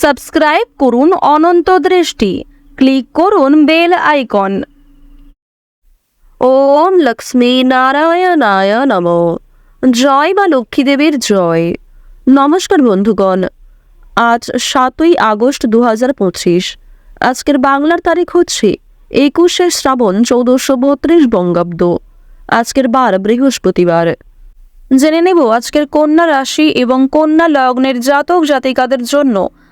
Subscribe করুন অনন্ত দৃষ্টি। Click করুন বেল আইকন। ওম লক্ষ্মী নারায়ণায় নম। জয় বা লক্ষ্মী দেবীর জয়। নমস্কার বন্ধুগণ। আজ সাতই আগস্ট দু হাজার পঁচিশ। আজকের বাংলার তারিখ হচ্ছে একুশে শ্রাবণ চৌদ্দশো বত্রিশ বঙ্গাব্দ। আজকের বার বৃহস্পতিবার। জেনে নেব আজকের কন্যা রাশি এবং কন্যা লগ্নের জাতক জাতিকাদের জন্য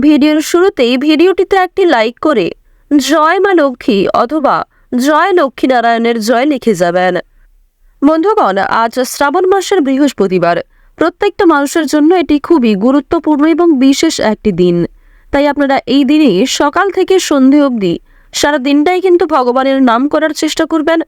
ভিডিওর শুরুতেই ভিডিওটিতে একটি লাইক করে জয় মা লক্ষ্মী অথবা জয় লক্ষ্মী নারায়ণের জয় লিখে যাবেন। বন্ধুগণ, আজ শ্রাবণ মাসের বৃহস্পতিবার। প্রত্যেকটা মানুষের জন্য এটি খুবই গুরুত্বপূর্ণ এবং বিশেষ একটি দিন। তাই আপনারা এই দিনে সকাল থেকে সন্ধে অবধি সারা দিনটাই কিন্তু ভগবানের নাম করার চেষ্টা করবেন।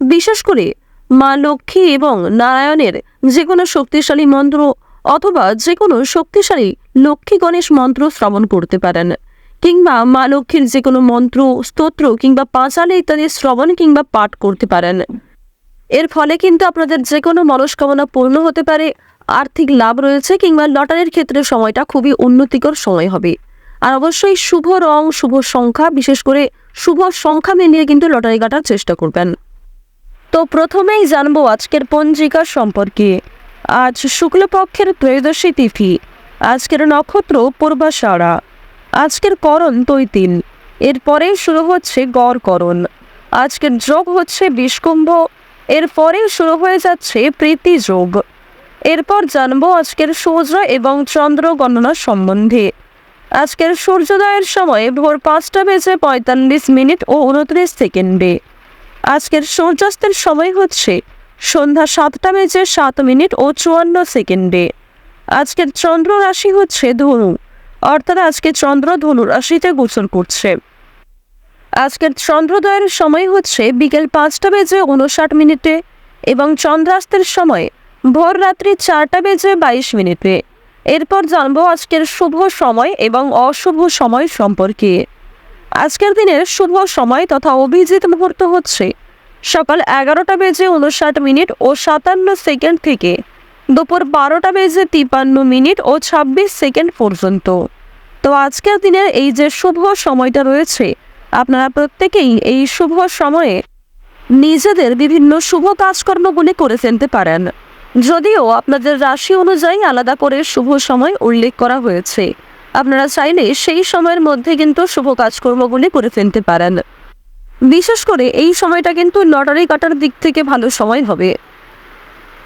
বিশেষ করে মা লক্ষ্মী এবং নারায়ণের যে কোনো শক্তিশালী মন্ত্র অথবা যে কোনো শক্তিশালী লক্ষ্মী গণেশ মন্ত্র শ্রবণ করতে পারেন। কিংবা মা লক্ষ্মীর যে কোনো মন্ত্র, স্তোত্র কিংবা পাঁচালে ইত্যাদি শ্রবণ কিংবা পাঠ করতে পারেন। এর ফলে কিন্তু আপনাদের যে কোনো মনস্কামনা পূর্ণ হতে পারে, আর্থিক লাভ রয়েছে কিংবা লটারির ক্ষেত্রে সময়টা খুবই উন্নতিকর সময় হবে। আর অবশ্যই শুভ রং, শুভ সংখ্যা, বিশেষ করে শুভ সংখ্যা মিলিয়ে কিন্তু লটারি কাটার চেষ্টা করবেন। তো প্রথমেই জানব আজকের পঞ্জিকা সম্পর্কে। আজ শুক্লপক্ষের ত্রয়োদশী তিথি। আজকের নক্ষত্র পূর্বাষাঢ়া আজকের করণ তৈতিন। এরপরে শুরু হচ্ছে গড় করণ। আজকের যোগ হচ্ছে বিষকুম্ভ। এরপরে শুরু হয়ে যাচ্ছে প্রীতি যোগ। এরপর জানব আজকের সূর্য এবং চন্দ্র গণনা সম্বন্ধে। আজকের সূর্যোদয়ের সময় ভোর পাঁচটা বেজে পঁয়তাল্লিশ মিনিট ও উনত্রিশ সেকেন্ডে। আজকের সূর্যাস্তের সময় হচ্ছে সন্ধ্যা সাতটা বেজে সাত মিনিট ও চুয়ান্ন সেকেন্ডে। আজকের চন্দ্র রাশি হচ্ছে ধনু, অর্থাৎ আজকে চন্দ্র ধনু রাশিতে গোচর করছে। আজকের চন্দ্রোদয়ের সময় হচ্ছে বিকেল পাঁচটা বেজে উনষাট মিনিটে এবং চন্দ্রাস্তের সময় ভোর রাত্রি চারটা বেজে বাইশ মিনিটে। এরপর জানব আজকের শুভ সময় এবং অশুভ সময় সম্পর্কে। আজকের দিনের শুভ সময় তথা অভিজিৎ মুহূর্ত হচ্ছে সকাল এগারোটা বেজে উনষাট মিনিট ও সাতান্ন সেকেন্ড থেকে দুপুর বারোটা বেজে তিপান্ন মিনিট ও ছাব্বিশ সেকেন্ড পর্যন্ত। তো আজকের দিনের এই যে শুভ সময়টা রয়েছে, আপনারা প্রত্যেকেই এই শুভ সময়ে নিজেদের বিভিন্ন শুভ কাজকর্মগুলি করে ফেলতে পারেন। যদিও আপনাদের রাশি অনুযায়ী আলাদা করে শুভ সময় উল্লেখ করা হয়েছে। আপনারা চাইলে সেই সময়ের মধ্যে কিন্তু শুভ কাজকর্মগুলি করে ফেলতে পারেন। বিশেষ করে এই সময়টা কিন্তু লটারি কাটার দিক থেকে ভালো সময় হবে।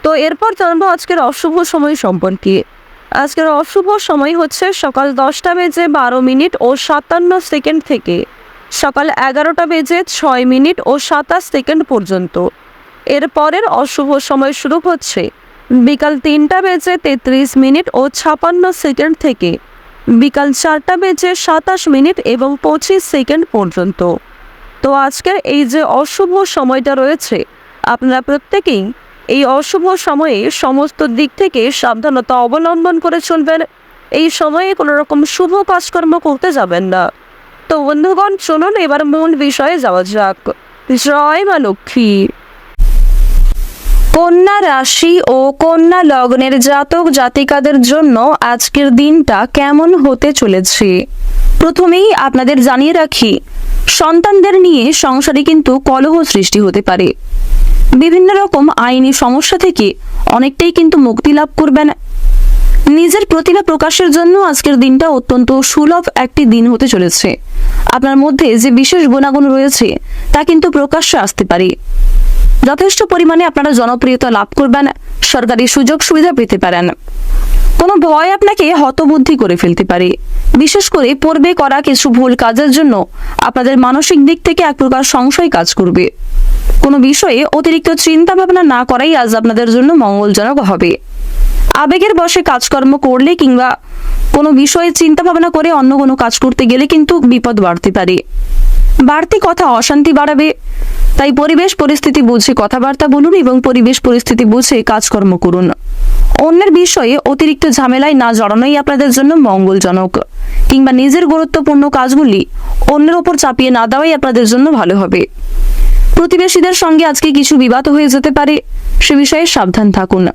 তো এরপর জানব আজকের অশুভ সময় সম্পর্কে। আজকের অশুভ সময় হচ্ছে সকাল দশটা বেজে বারো মিনিট ও সাতান্ন সেকেন্ড থেকে। সকাল এগারোটা বেজে ছয় মিনিট ও সাতাশ সেকেন্ড পর্যন্ত। এর পরের অশুভ সময় শুরু হচ্ছে বিকাল তিনটা বেজে তেত্রিশ মিনিট ও ছাপান্ন সেকেন্ড থেকে। বিকাল চারটা বেজে সাতাশ মিনিট এবং পঁচিশ সেকেন্ড পর্যন্ত। তো আজকের এই যে অশুভ সময়টা রয়েছে, আপনারা প্রত্যেকেই এই অশুভ সময়ে সমস্ত দিক থেকে সাবধানতা অবলম্বন করে চলবেন। এই সময়ে কোনো রকম শুভ কাজকর্ম করতে যাবেন না। তো বন্ধুগণ, চলুন এবার মূল বিষয়ে যাওয়া যাক। জয় মা লক্ষ্মী। কন্যা রাশি ও কন্যা লগ্নের জাতক জাতিকাদের জন্য আজকের দিনটা কেমন হতে চলেছে? প্রথমেই আপনাদের জানিয়ে রাখি, সন্তানদের নিয়ে সংসারে কিন্তু কলহ সৃষ্টি হতে পারে। বিভিন্ন রকম আইনি সমস্যা থেকে অনেকটাই কিন্তু মুক্তি লাভ করবেন। নিজের প্রতিভা প্রকাশের জন্য আজকের দিনটা অত্যন্ত সুলভ একটি দিন হতে চলেছে। আপনার মধ্যে যে বিশেষ গুণাগুণ রয়েছে, তা কিন্তু প্রকাশ্যে আসতে পারে। যথেষ্ট পরিমাণে আপনারা জনপ্রিয়তা লাভ করবেন, সরকারি সুযোগ সুবিধা পেতে পারেন। কোনো ভয় আপনাকে হতবুদ্ধি করে ফেলতে পারে। বিশেষ করে পূর্বে করা কিছু ভুল কাজের জন্য আপনাদের মানসিক দিক থেকে এক প্রকার সংশয় কাজ করবে। কোনো বিষয়ে অতিরিক্ত চিন্তা ভাবনা না করাই আজ আপনাদের জন্য মঙ্গলজনক হবে। আবেগের বশে কাজকর্ম করলে কিংবা কোনো বিষয়ে চিন্তা ভাবনা করে অন্য কোনো কাজ করতে গেলে কিন্তু বিপদ বাড়তে পারে। বাড়তি কথা অশান্তি বাড়াবে। তাই পরিবেশ পরিস্থিতি বুঝে কথাবার্তা বলুন এবং পরিবেশ পরিস্থিতি বুঝে কাজকর্ম করুন। অন্যের বিষয়ে অতিরিক্ত ঝামেলায় না জড়ানোই আপনাদের জন্য মঙ্গলজনক। কিংবা নিজের গুরুত্বপূর্ণ কাজগুলি অন্যের ওপর চাপিয়ে না দেওয়াই আপনাদের জন্য ভালো হবে। প্রতিবেশীদের সঙ্গে আজকে কিছু বিবাদ হয়ে যেতে পারে, সে বিষয়ে সাবধান থাকুন।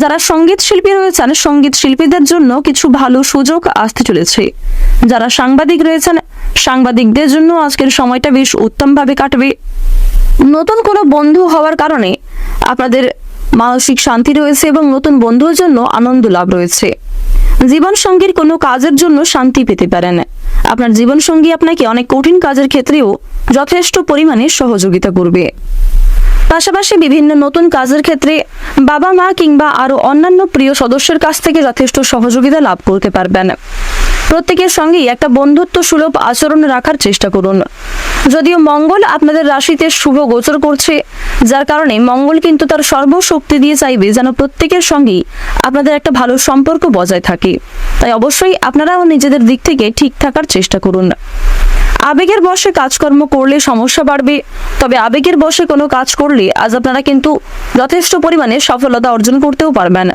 যারা সংগীত শিল্পী রয়েছেন, সংগীত শিল্পীদের জন্য কিছু ভালো সুযোগ আসতে চলেছে। যারা সাংবাদিক রয়েছেন, সাংবাদিকদের জন্য আজকের সময়টা বেশ উত্তমভাবে কাটবে। নতুন কোনো বন্ধু হওয়ার কারণে আপনাদের মানসিক শান্তি রয়েছে এবং নতুন বন্ধুর জন্য আনন্দ লাভ রয়েছে। জীবন সঙ্গীর কোনো কাজের জন্য শান্তি পেতে পারেন। আপনার জীবনসঙ্গী আপনাকে অনেক কঠিন কাজের ক্ষেত্রেও যথেষ্ট পরিমাণে সহযোগিতা করবে। পাশাপাশি বিভিন্ন নতুন কাজের ক্ষেত্রে বাবা মা কিংবা আরও অন্যান্য প্রিয় সদস্যের কাছ থেকে যথেষ্ট সহযোগিতা লাভ করতে পারবেন। প্রত্যেকের সঙ্গেই একটা বন্ধুত্ব সুলভ আচরণ রাখার চেষ্টা করুন। যদিও মঙ্গল আপনাদের রাশিতে শুভ গোচর করছে, যার কারণে মঙ্গল কিন্তু তার সর্বশক্তি দিয়ে চাইবে যেন প্রত্যেকের সঙ্গেই আপনাদের একটা ভালো সম্পর্ক বজায় থাকে। তাই অবশ্যই আপনারাও নিজেদের দিক থেকে ঠিক থাকার চেষ্টা করুন। আবেগের বশে কাজকর্ম করলে সমস্যা বাড়বে, তবে আবেগের বশে কোনো কাজ করলে আজ আপনারা কিন্তু যথেষ্ট পরিমাণে সফলতা অর্জন করতেও পারবেন।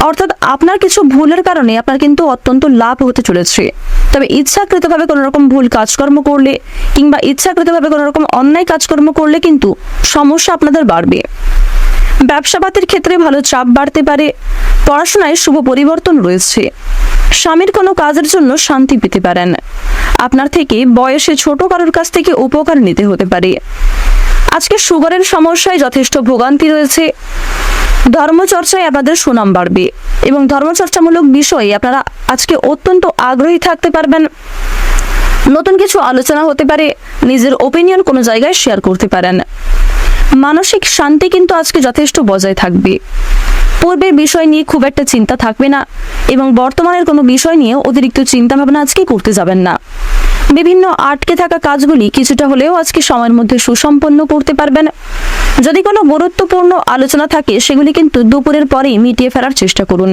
অর্থাৎ আপনার কিছু ভুলের কারণে আপনার কিন্তু অত্যন্ত লাভ হতে চলেছে। তবে ইচ্ছাকৃতভাবে কোনো রকম ভুল কাজকর্ম করলে কিংবা ইচ্ছাকৃতভাবে কোনো রকম অন্যায় কাজকর্ম করলে কিন্তু সমস্যা আপনাদের বাড়বে। ব্যবসাপাতির ক্ষেত্রে ভালো চাপ বাড়তে পারে, পড়াশোনায় শুভ পরিবর্তন রয়েছে। স্বামীর কোনো কাজের জন্য শান্তি পেতে পারেন। আপনার থেকে বয়সে ছোট কারোর কাছ থেকে উপকার নিতে হতে পারে। আজকে সুগারের সমস্যায় যথেষ্ট ভোগান্তি রয়েছে। ধর্মচর্চায় আপনাদের সুনাম বাড়বে এবং ধর্মচর্চামূলক বিষয়ে আপনারা আজকে অত্যন্ত আগ্রহী থাকতে পারবেন। নতুন কিছু আলোচনা হতে পারে, নিজের ওপিনিয়ন কোনো জায়গায় শেয়ার করতে পারেন। মানসিক শান্তি কিন্তু আজকে যথেষ্ট বজায় থাকবে। পূর্বের বিষয় নিয়ে খুব একটা চিন্তা থাকবে না এবং বর্তমানের কোনো বিষয় নিয়ে অতিরিক্ত চিন্তা ভাবনা আজকে করতে যাবেন না। বিভিন্ন আটকে থাকা কাজগুলি কিছুটা হলেও আজকে সময়ের মধ্যে সুসম্পন্ন করতে পারবেন। যদি কোনো গুরুত্বপূর্ণ আলোচনা থাকে, সেগুলি কিন্তু দুপুরের পরেই মিটিয়ে ফেলার চেষ্টা করুন।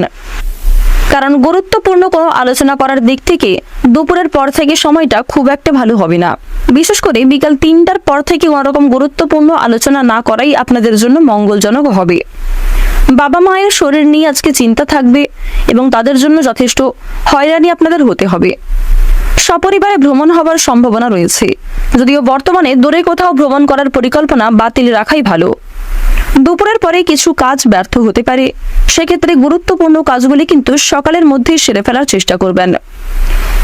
কারণ গুরুত্বপূর্ণ কোনো আলোচনা করার দিক থেকে দুপুরের পর থেকে সময়টা খুব একটা ভালো হবে না। বিশেষ করে বিকাল তিনটার পর থেকে কোনোরকম গুরুত্বপূর্ণ আলোচনা না করাই আপনাদের জন্য মঙ্গলজনক হবে। বাবা মায়ের শরীর নিয়ে আজকে চিন্তা থাকবে এবং তাদের জন্য যথেষ্ট হয়রানি আপনাদের হতে হবে। সপরিবারে ভ্রমণ হবার সম্ভাবনা রয়েছে। যদিও বর্তমানে দূরে কোথাও ভ্রমণ করার পরিকল্পনা বাতিল রাখাই ভালো। দুপুরের পরে কিছু কাজ ব্যর্থ হতে পারে। সেক্ষেত্রে গুরুত্বপূর্ণ কাজগুলি কিন্তু সকালের মধ্যেই সেরে ফেলার চেষ্টা করবেন।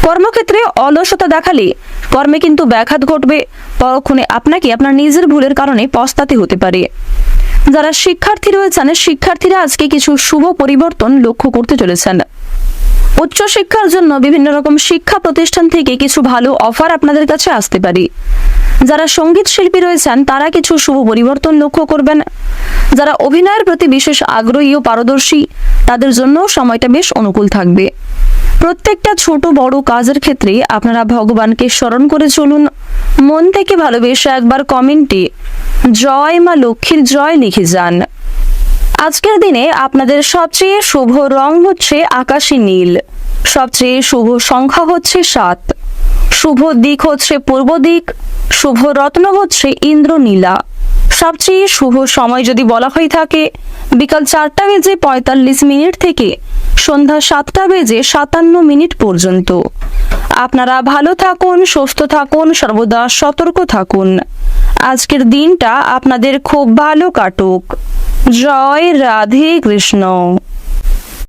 কর্মক্ষেত্রে অলসতা দেখালে কর্মে কিন্তু ব্যাঘাত ঘটবে। পরক্ষণে আপনাকে আপনার নিজের ভুলের কারণে পস্তাতে হতে পারে। যারা শিক্ষার্থী রয়েছেন, শিক্ষার্থীরা আজকে কিছু শুভ পরিবর্তন লক্ষ্য করতে চলেছেন। উচ্চশিক্ষার জন্য বিভিন্ন রকম শিক্ষা প্রতিষ্ঠান থেকে কিছু ভালো অফার আপনাদের কাছে আসতে পারে। যারা সংগীত শিল্পী রয়েছেন, তারা কিছু শুভ পরিবর্তন লক্ষ্য করবেন। যারা অভিনয়ের প্রতি বিশেষ আগ্রহী ও পারদর্শী, তাদের জন্য সময়টা বেশ অনুকূল থাকবে। প্রত্যেকটা ছোট বড় কাজের ক্ষেত্রে আপনারা ভগবানকে স্মরণ করে চলুন। মন থেকে ভালোবেসে একবার কমেন্টে জয় মা লক্ষ্মীর জয় লিখে যান। আজকের দিনে আপনাদের সবচেয়ে শুভ রং হচ্ছে আকাশী নীল। সবচেয়ে শুভ সংখ্যা হচ্ছে সাত। শুভ দিক হচ্ছে পূর্ব দিক, শুভ রত্ন হচ্ছে ইন্দ্রনীলা সবচেয়ে শুভ সময় যদি বলা হয়ে থাকে, বিকাল চারটা বেজে পঁয়তাল্লিশ মিনিট থেকে সন্ধ্যা সাতটা বেজে সাতান্ন মিনিট পর্যন্ত। আপনারা ভালো থাকুন, সুস্থ থাকুন, সর্বদা সতর্ক থাকুন। আজকের দিনটা আপনাদের খুব ভালো কাটুক। জয় রাধে কৃষ্ণ।